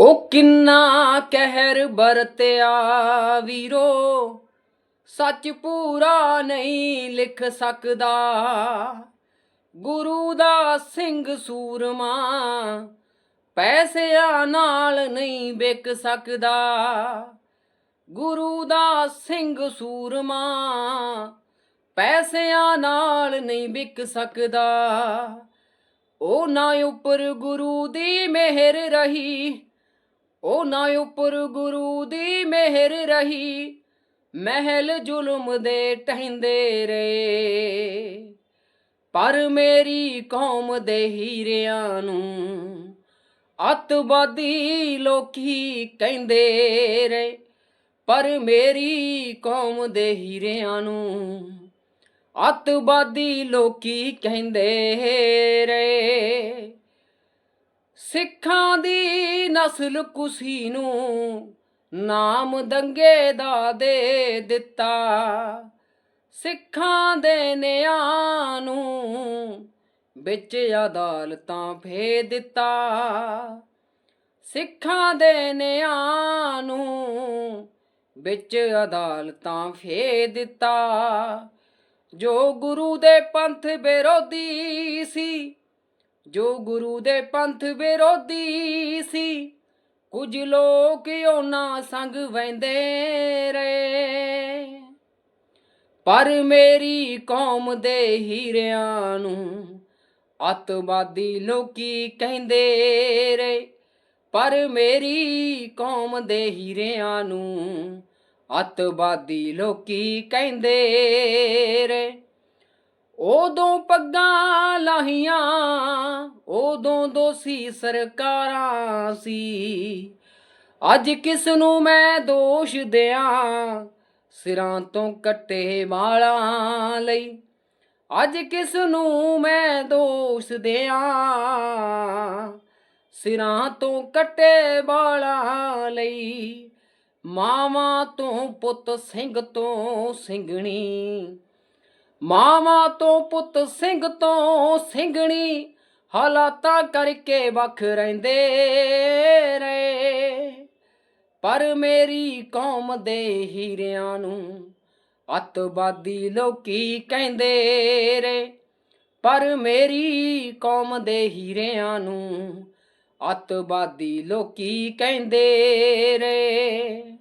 ਉਹ ਕਿੰਨਾ ਕਹਿਰ ਵਰਤਿਆ ਵੀਰੋ? ਸੱਚ ਪੂਰਾ ਨਹੀਂ ਲਿਖ ਸਕਦਾ। ਗੁਰੂ ਦਾ ਸਿੰਘ ਸੂਰਮਾ ਪੈਸਿਆਂ ਨਾਲ ਨਹੀਂ ਵਿਕ ਸਕਦਾ। ਗੁਰੂ ਦਾ ਸਿੰਘ ਸੂਰਮਾ ਪੈਸਿਆਂ ਨਾਲ ਨਹੀਂ ਵਿਕ ਸਕਦਾ। ਉਹ ਨਾ ਉੱਪਰ ਗੁਰੂ ਦੀ ਮਿਹਰ ਰਹੀ ਉਹ ਨਾ ਉੱਪਰ ਗੁਰੂ ਦੀ ਮਿਹਰ ਰਹੀ, ਮਹਿਲ ਜ਼ੁਲਮ ਦੇ ਟਹਿੰਦੇ ਰਹੇ। ਪਰ ਮੇਰੀ ਕੌਮ ਦੇ ਹੀਰਿਆਂ ਨੂੰ ਅੱਤਵਾਦੀ ਲੋਕੀ ਕਹਿੰਦੇ ਰਹੇ। ਪਰ ਮੇਰੀ ਕੌਮ ਦੇ ਹੀਰਿਆਂ ਨੂੰ ਅੱਤਵਾਦੀ ਲੋਕੀ ਕਹਿੰਦੇ ਰਹੇ। ਸਿੱਖਾਂ ਦੀ ਨਸਲ ਕੁਸੀ ਨੂੰ ਨਾਮ ਦੰਗੇ ਦਾ ਦੇ ਦਿੱਤਾ। ਸਿੱਖਾਂ ਦੇ ਨਿਆਂ ਨੂੰ ਵਿੱਚ ਅਦਾਲਤਾਂ ਫੇ ਦਿੱਤਾ। ਸਿੱਖਾਂ ਦੇ ਨਿਆਂ ਨੂੰ ਵਿੱਚ ਅਦਾਲਤਾਂ ਫੇ ਦਿੱਤਾ। ਜੋ ਗੁਰੂ ਦੇ ਪੰਥ ਵਿਰੋਧੀ ਸੀ ਜੋ ਗੁਰੂ ਦੇ ਪੰਥ ਵਿਰੋਧੀ ਸੀ, ਕੁਝ ਲੋਕ ਉਹਨਾਂ ਸੰਗ ਵੈਂਦੇ ਰਹੇ। ਪਰ ਮੇਰੀ ਕੌਮ ਦੇ ਹੀਰਿਆਂ ਨੂੰ ਅੱਤਵਾਦੀ ਲੋਕੀ ਕਹਿੰਦੇ ਰੇ ਪਰ ਮੇਰੀ ਕੌਮ ਦੇ ਹੀਰਿਆਂ ਨੂੰ ਅੱਤਵਾਦੀ ਲੋਕੀ ਕਹਿੰਦੇ ਰੇ ਉਦੋਂ ਪੱਗਾਂ ਲਾਹੀਆਂ ਉਦੋਂ ਦੋਸੀ ਸਰਕਾਰਾਂ ਸੀ। ਅੱਜ ਕਿਸ ਨੂੰ ਮੈਂ ਦੋਸ਼ ਦਿਆਂ? ਸਿਰਾਂ ਤੋਂ ਕੱਟੇ ਵਾਲਾਂ ਲਈ। ਅੱਜ ਕਿਸ ਨੂੰ ਮੈਂ ਦੋਸ਼ ਦਿਆਂ? ਸਿਰਾਂ ਤੋਂ ਕੱਟੇ ਵਾਲਾਂ ਲਈ। ਮਾਵਾਂ ਤੋਂ ਪੁੱਤ ਸਿੰਘ ਤੋਂ ਸਿੰਘਣੀ। ਮਾਵਾਂ ਤੋਂ ਪੁੱਤ ਸਿੰਘ ਤੋਂ ਸਿੰਘਣੀ। ਹਾਲਾਤਾਂ ਕਰਕੇ ਵੱਖ ਰਹਿੰਦੇ ਰਹੇ। ਪਰ ਮੇਰੀ ਕੌਮ ਦੇ ਹੀਰਿਆਂ ਨੂੰ ਅੱਤਵਾਦੀ ਲੋਕੀ ਕਹਿੰਦੇ ਰੇ ਪਰ ਮੇਰੀ ਕੌਮ ਦੇ ਹੀਰਿਆਂ ਨੂੰ ਅੱਤਵਾਦੀ ਲੋਕੀ ਕਹਿੰਦੇ ਰੇ